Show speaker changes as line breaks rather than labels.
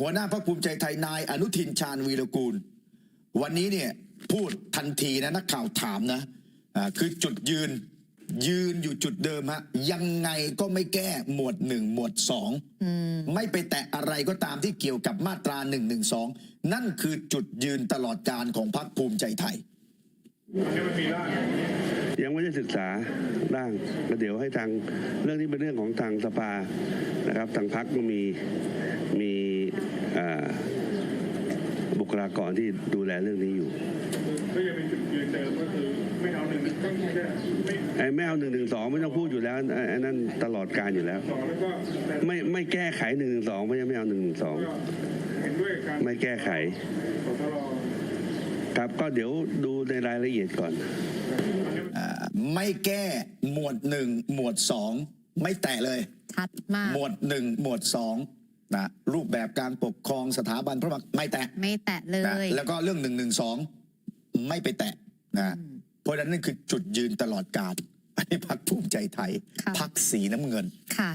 หัวหน้าพรรคภูมิใจไทยนายอนุทินชาญวีรกูล วันนี้เนี่ยพูดทันทีนะนักข่าวถามนะอ่าคือจุดยืนยืนอยู่จุดเดิมฮะยังไงก็ไม่แก้หมวดหนึ่งหมวดสองไม่ไปแตะอะไรก็ตามที่เกี่ยวกับมาตราหนึ่งหนึ่งสองนั่นคือจุดยืนตลอดการของพรรคภูมิใจไทย
ยังไม่ได้ศึกษาร่างก็เดี๋ยวให้ทางเรื่องที่เป็นเรื่องของทางสภานะครับทางพักก็มีมีเอ่อ บุคลากรที่ดูแลเรื่องนี้อยู่
ก็ยังเป็นจุดยืนเดิมก็คือไม่เอาหนึ่งก็แค่ไม่
ไอ้ไม่เอาหนึ่งหนึ่งสองไม่ต้องพูดอยู่แล้วไอ้ไอ้นั่นตลอดการอยู่แล้ว
สองแล้วก็แต่
ไม่ไม่แก้ไขหนึ่งหนึ่งสองไม่ใช่ไม่เอาหนึ่งหนึ่งสอง
ก็เห็นด้วยการ
ไม่แก้ไข
สทร
ครับก็เดี๋ยวดูในรายละเอียดก่อน
อ่าไม่แก้หมวดหนึ่งหมวดสองไม่แตะเลย
ชัดมาก
หมวดหนึ่งหมวดสอง นะรูปแบบการปกครองสถาบันพระมหากไม่แตะ
ไม่แตะเล
นะ
ย
แล้วก็เรื่องหนึ่งหนึ่งสองไม่ไปแตะนะเพราะฉะนั้นนั่นคือจุดยืนตลอดการอันนี้พักภูมิใจไทย
ค่ะ
พักสีน้ำเงิน
ค่ะ